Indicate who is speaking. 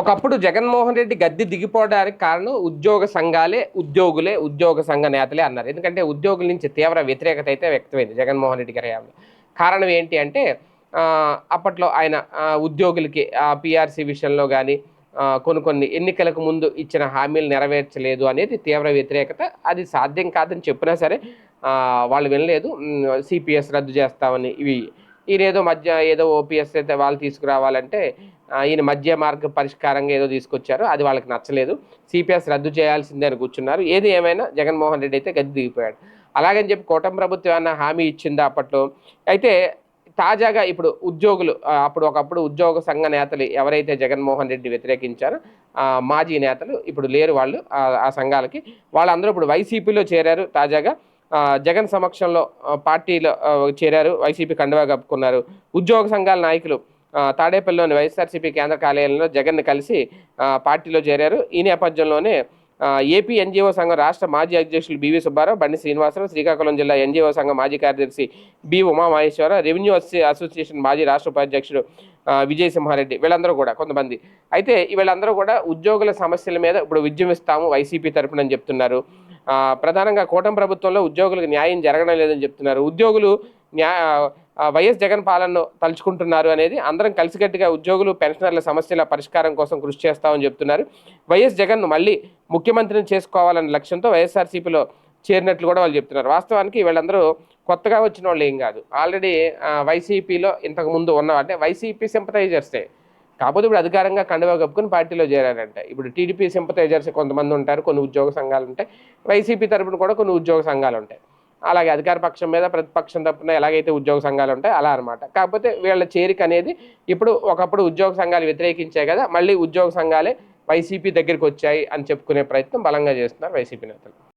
Speaker 1: ఒకప్పుడు జగన్మోహన్ రెడ్డి గద్దె దిగిపోవడానికి కారణం ఉద్యోగ సంఘాలే ఉద్యోగులే ఉద్యోగ సంఘ నేతలే అన్నారు. ఎందుకంటే ఉద్యోగుల నుంచి తీవ్ర వ్యతిరేకత అయితే వ్యక్తమైంది జగన్మోహన్ రెడ్డి గారి హయాంలో కారణం ఏంటి అంటే అప్పట్లో ఆయన ఉద్యోగులకి పిఆర్సీ విషయంలో కానీ కొన్ని కొన్ని ఎన్నికలకు ముందు ఇచ్చిన హామీలు నెరవేర్చలేదు అనేది తీవ్ర వ్యతిరేకత. అది సాధ్యం కాదని చెప్పినా సరే వాళ్ళు వినలేదు. సిపిఎస్ రద్దు చేస్తామని ఇవి ఈయన ఏదో మధ్య ఏదో ఓపీఎస్ అయితే వాళ్ళు తీసుకురావాలంటే ఈయన మధ్య మార్గ పరిష్కారంగా ఏదో తీసుకొచ్చారు. అది వాళ్ళకి నచ్చలేదు. సిపిఎస్ రద్దు చేయాల్సిందే అని కూర్చున్నారు. ఏది ఏమైనా జగన్మోహన్ రెడ్డి అయితే గది దిగిపోయాడు. అలాగని చెప్పి కూటమి ప్రభుత్వం ఏమైనా హామీ ఇచ్చిందా అప్పట్లో? అయితే తాజాగా ఇప్పుడు ఉద్యోగులు అప్పుడు ఒకప్పుడు ఉద్యోగ సంఘ నేతలు ఎవరైతే జగన్మోహన్ రెడ్డి వ్యతిరేకించారో మాజీ నేతలు ఇప్పుడు లేరు వాళ్ళు ఆ సంఘాలకి. వాళ్ళందరూ ఇప్పుడు వైసీపీలో చేరారు తాజాగా. జగన్ సమక్షంలో పార్టీలో చేరారు. వైసీపీ కండువా కప్పుకున్నారు. ఉద్యోగ సంఘాల నాయకులు తాడేపల్లిలోని వైఎస్ఆర్సీపీ కేంద్ర కార్యాలయంలో జగన్ను కలిసి పార్టీలో చేరారు. ఈ నేపథ్యంలోనే ఏపీ ఎన్జిఓ సంఘం రాష్ట్ర మాజీ అధ్యక్షులు బివి సుబ్బారావు బండి శ్రీనివాసరావు శ్రీకాకుళం జిల్లా ఎన్జిఓ సంఘం మాజీ కార్యదర్శి బి ఉమామహేశ్వరరావు రెవెన్యూ అసోసియేషన్ మాజీ రాష్ట్ర ఉపాధ్యక్షుడు విజయసింహారెడ్డి వీళ్ళందరూ కూడా కొంతమంది. అయితే వీళ్ళందరూ కూడా ఉద్యోగుల సమస్యల మీద ఇప్పుడు విజృంభిస్తాము వైసీపీ తరపున అని చెప్తున్నారు. ప్రధానంగా కూటమి ప్రభుత్వంలో ఉద్యోగులకు న్యాయం జరగడం లేదని చెప్తున్నారు. ఉద్యోగులు న్యాయ వైఎస్ జగన్ పాలనను తలుచుకుంటున్నారు అనేది అందరం కలిసికట్టుగా ఉద్యోగులు పెన్షనర్ల సమస్యల పరిష్కారం కోసం కృషి చేస్తామని చెప్తున్నారు. వైఎస్ జగన్ను మళ్ళీ ముఖ్యమంత్రిని చేసుకోవాలనే లక్ష్యంతో వైఎస్ఆర్సీపీలో చేరినట్లు కూడా వాళ్ళు చెప్తున్నారు. వాస్తవానికి వీళ్ళందరూ కొత్తగా వచ్చిన వాళ్ళు ఏం కాదు. ఆల్రెడీ వైసీపీలో ఇంతకు ముందు ఉన్న అంటే వైసీపీ సింపతైజర్సే. కాకపోతే ఇప్పుడు అధికారంగా కండువా కప్పుకొని పార్టీలో చేరారంటే. ఇప్పుడు టీడీపీ సింపతైజర్స్ కొంతమంది ఉంటారు కొన్ని ఉద్యోగ సంఘాలు ఉంటాయి. వైసీపీ తరపున కూడా కొన్ని ఉద్యోగ సంఘాలు ఉంటాయి. అలాగే అధికార పక్షం మీద ప్రతిపక్షం తప్పున ఎలాగైతే ఉద్యోగ సంఘాలు ఉంటాయి అలా అనమాట కాకపోతే వీళ్ళ చేరిక అనేది ఇప్పుడు ఒకప్పుడు ఉద్యోగ సంఘాలు వ్యతిరేకించాయి కదా మళ్ళీ ఉద్యోగ సంఘాలే వైసీపీ దగ్గరికి వచ్చాయి అని చెప్పుకునే ప్రయత్నం బలంగా చేస్తున్నారు వైసీపీ నేతలు.